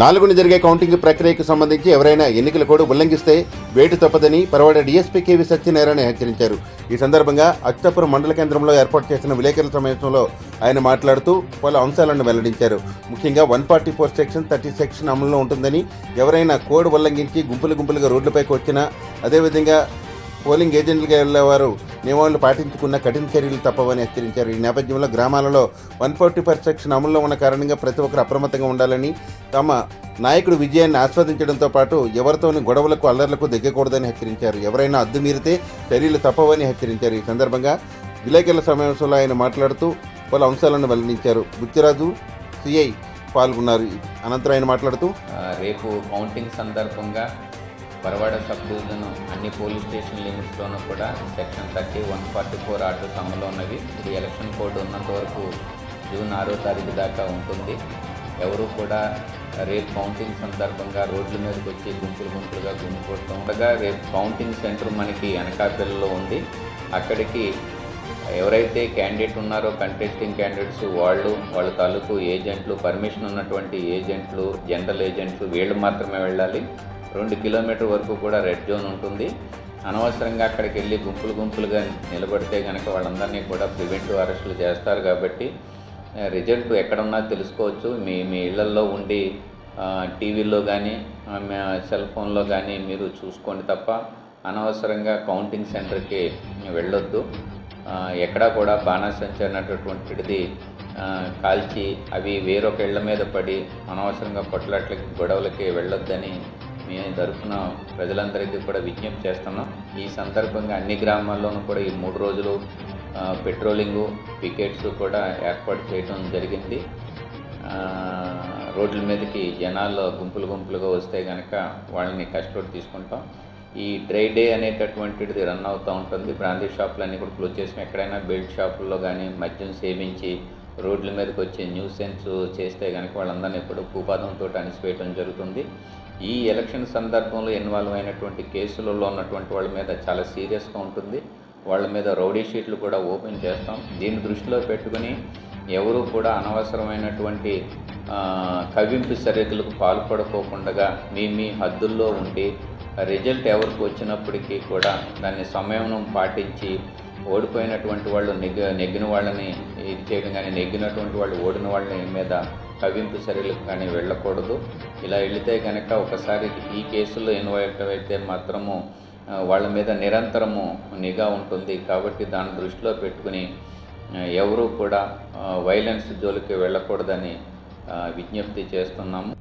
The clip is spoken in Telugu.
నాలుగున జరిగే కౌంటింగ్ ప్రక్రియకు సంబంధించి ఎవరైనా ఎన్నికల కోడ్ ఉల్లంఘిస్తే వేటు తప్పదని పరవాడ డీఎస్పీ కేవీ సత్యనారాయణ హెచ్చరించారు. ఈ సందర్భంగా అచ్చాపురం మండల కేంద్రంలో ఏర్పాటు చేసిన విలేకరుల సమావేశంలో ఆయన మాట్లాడుతూ పలు అంశాలను వెల్లడించారు. ముఖ్యంగా one forty four section thirty section అమలులో ఉంటుందని ఎవరైనా కోడ్ ఉల్లంఘించి గుంపులు గుంపులుగా రోడ్లపైకి వచ్చినా అదేవిధంగా పోలింగ్ ఏజెంట్లుగా వెళ్ళేవారు నియమాలు పాటించుకున్న కఠిన చర్యలు తప్పవని హెచ్చరించారు. ఈ నేపథ్యంలో గ్రామాలలో వన్ ఫార్టీ పర్సెక్షన్ అమల్లో ఉన్న కారణంగా ప్రతి ఒక్కరు అప్రమత్తంగా ఉండాలని తమ నాయకుడు విజయాన్ని ఆస్వాదించడంతో పాటు ఎవరితోని గొడవలకు అల్లర్లకు దిగ్గకూడదని హెచ్చరించారు. ఎవరైనా అద్దు మీరితే చర్యలు తప్పవని హెచ్చరించారు. ఈ సందర్భంగా విలేకరుల సమావేశంలో ఆయన మాట్లాడుతూ పలు అంశాలను వెల్లడించారు. బుచ్చిరాజు సిఐ పాల్గొన్నారు. అనంతరం ఆయన మాట్లాడుతూ రేపు కౌంటింగ్ సందర్భంగా పరవాడ సబ్ డివిజన్ అన్ని పోలీస్ స్టేషన్ లిమిట్స్లోనూ కూడా section thirty one forty four orders అమలు ఉన్నవి. ఇది ఎలక్షన్ కోడ్ ఉన్నంత వరకు జూన్ ఆరో తారీఖు దాకా ఉంటుంది. ఎవరు కూడా రేపు కౌంటింగ్ సందర్భంగా రోడ్ల మీదకి వచ్చి గుంపులు గుంపులుగా గుమికూడటం. ఉండగా రేపు కౌంటింగ్ సెంటర్ మనకి అనకాపల్లిలో ఉంది. అక్కడికి ఎవరైతే క్యాండిడేట్ ఉన్నారో కంటెస్టింగ్ క్యాండిడేట్స్ వాళ్ళు వాళ్ళ తాలూకు ఏజెంట్లు పర్మిషన్ ఉన్నటువంటి ఏజెంట్లు జనరల్ ఏజెంట్లు వీళ్ళు మాత్రమే వెళ్ళాలి. రెండు కిలోమీటర్ వరకు కూడా రెడ్ జోన్ ఉంటుంది. అనవసరంగా అక్కడికి వెళ్ళి గుంపులు గుంపులుగా నిలబడితే కనుక వాళ్ళందరినీ కూడా ప్రివెంటివ్ అరెస్టులు చేస్తారు కాబట్టి రిజల్ట్ ఎక్కడున్నా తెలుసుకోవచ్చు. మీ మీ ఇళ్ళల్లో ఉండి టీవీల్లో టీవీలో కానీ సెల్ ఫోన్లో కానీ మీరు చూసుకోండి తప్ప అనవసరంగా కౌంటింగ్ సెంటర్కి వెళ్ళొద్దు. ఎక్కడా కూడా బాణాసంచ అనేటటువంటిది కాల్చి అవి వేరొక ఇళ్ళ మీద పడి అనవసరంగా కొట్లాట్లకి గొడవలకి వెళ్ళొద్దని మీ తరఫున ప్రజలందరికీ కూడా విజ్ఞప్తి చేస్తున్నాం. ఈ సందర్భంగా అన్ని గ్రామాల్లోనూ కూడా ఈ మూడు రోజులు పెట్రోలింగు పికెట్స్ కూడా ఏర్పాటు చేయడం జరిగింది. రోడ్ల మీదకి జనాలు గుంపులు గుంపులుగా వస్తే కనుక వాళ్ళని కష్టపడి తీసుకుంటాం. ఈ డ్రై డే అనేటటువంటిది రన్ అవుతూ ఉంటుంది. బ్రాందీ షాపులన్నీ కూడా క్లోజ్ చేసి ఎక్కడైనా బెల్ట్ షాపుల్లో కానీ మద్యం సేవించి రోడ్ల మీదకి వచ్చే న్యూసెన్స్ చేస్తే కనుక వాళ్ళందరినీ కూడా భూపాదంతో అణిసివేయడం జరుగుతుంది. ఈ ఎలక్షన్ సందర్భంలో ఇన్వాల్వ్ అయినటువంటి కేసులలో ఉన్నటువంటి వాళ్ళ మీద చాలా సీరియస్గా ఉంటుంది. వాళ్ళ మీద రౌడీ షీట్లు కూడా ఓపెన్ చేస్తాం. దీన్ని దృష్టిలో పెట్టుకుని ఎవరు కూడా అనవసరమైనటువంటి కవింపు చర్యలకు పాల్పడుకోకుండా మీ మీ హద్దుల్లో ఉండి రిజల్ట్ ఎవరికి వచ్చినప్పటికీ కూడా దాన్ని సమయం పాటించి ఓడిపోయినటువంటి వాళ్ళు నెగ్గ నెగ్గిన వాళ్ళని ఇది చేయడం కానీ నెగ్గినటువంటి వాళ్ళు ఓడిన వాళ్ళని మీద కవింపు చర్యలకు కానీ వెళ్ళకూడదు. ఇలా వెళితే కనుక ఒకసారి ఈ కేసుల్లో ఇన్వాల్వ్ అయితే మాత్రము వాళ్ళ మీద నిరంతరము నిఘా ఉంటుంది. కాబట్టి దాన్ని దృష్టిలో పెట్టుకుని ఎవరూ కూడా వైలెన్స్ జోలికి వెళ్ళకూడదని విజ్ఞప్తి చేస్తున్నాము.